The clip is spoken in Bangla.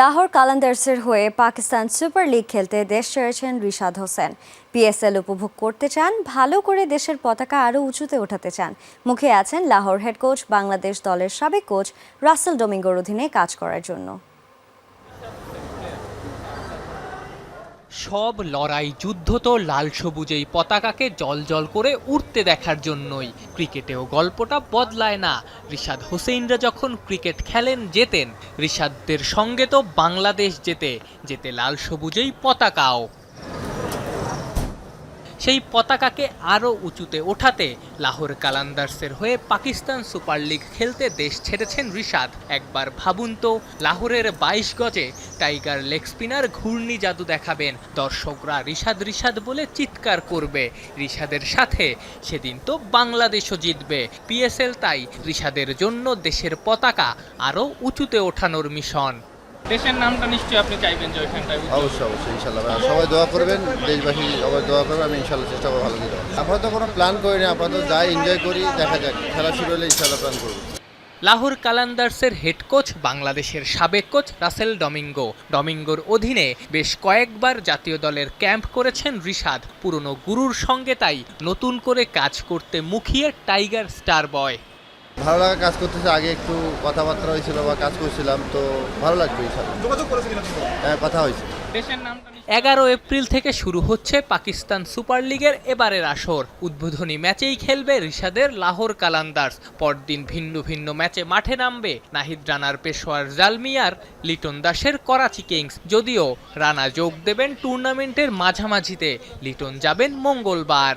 লাহোর কালান্দার্সের হয়ে পাকিস্তান সুপার লিগ খেলতে দেশ ছেড়েছেন রিশাদ হোসেন। পিএসএল উপভোগ করতে চান, ভালো করে দেশের পতাকা আরও উঁচুতে ওঠাতে চান। মুখে আছেন লাহোর হেড কোচ, বাংলাদেশ দলের সাবেক কোচ রাসেল ডোমিঙ্গোর অধীনে কাজ করার জন্য। সব লড়াই যুদ্ধ তো লাল সবুজেই পতাকাকে জল জল করে উঠতে দেখার জন্যই। ক্রিকেটেও গল্পটা বদলায় না। রিশাদ হোসেনরা যখন ক্রিকেট খেলেন, জেতেন। রিশাদদের সঙ্গে তো বাংলাদেশ যেতে যেতে লাল সবুজেই পতাকাও। সেই পতাকাকে আরও উঁচুতে ওঠাতে লাহোর কালান্দার্সের হয়ে পাকিস্তান সুপার লিগ খেলতে দেশ ছেড়েছেন রিশাদ। একবার ভাবুন তো, লাহোরের বাইশ গজে টাইগার লেগ স্পিনার ঘূর্ণি জাদু দেখাবেন। দর্শকরা রিশাদ রিশাদ বলে চিৎকার করবে। রিশাদের সাথে সেদিন তো বাংলাদেশও জিতবে। পিএসএল তাই রিশাদের জন্য দেশের পতাকা আরও উঁচুতে ওঠানোর মিশন। দেশের নামটা নিশ্চয়ই আপনি চাইবেন যে ওইখানটায় অবশ্যই অবশ্যই ইনশাল্লাহ সবাই দোয়া করবেন দেশবাসী সবাই দোয়া করবেন আমি ইনশাল্লাহ চেষ্টা করব ভালো দিতে আপাতত কোনো প্ল্যান করি না আপাতত যাই এনজয় করি দেখা যাক খেলা শুরু হলে ইনশাল্লাহ প্ল্যান করব। লাহোর কালান্দার্সের হেড কোচ বাংলাদেশের সাবেক কোচ রাসেল ডমিঙ্গো। ডমিঙ্গোর অধীনে বেশ কয়েকবার জাতীয় দলের ক্যাম্প করেছেন রিশাদ। পুরনো গুরুর সঙ্গে তাই নতুন করে কাজ করতে মুখিয়ে টাইগার স্টার বয় ভালো লাগা কাজ করতেছে আগে একটু কথাবার্তা হয়েছিল বা কাজ করছিলাম তো ভালো লাগবে? হ্যাঁ কথা হয়েছে। এগারো এপ্রিল থেকে শুরু হচ্ছে পাকিস্তান সুপার লিগের এবারের আসর। উদ্বোধনী ম্যাচেই খেলবে রিশাদের লাহোর কালান্দার্স। পরদিন ভিন্ন ভিন্ন ম্যাচে মাঠে নামবে নাহিদ রানার পেশোয়ার জালমিয়ার লিটন দাসের করাচি কিংস। যদিও রানা যোগ দেবেন টুর্নামেন্টের মাঝামাঝিতে লিটন যাবেন মঙ্গলবার।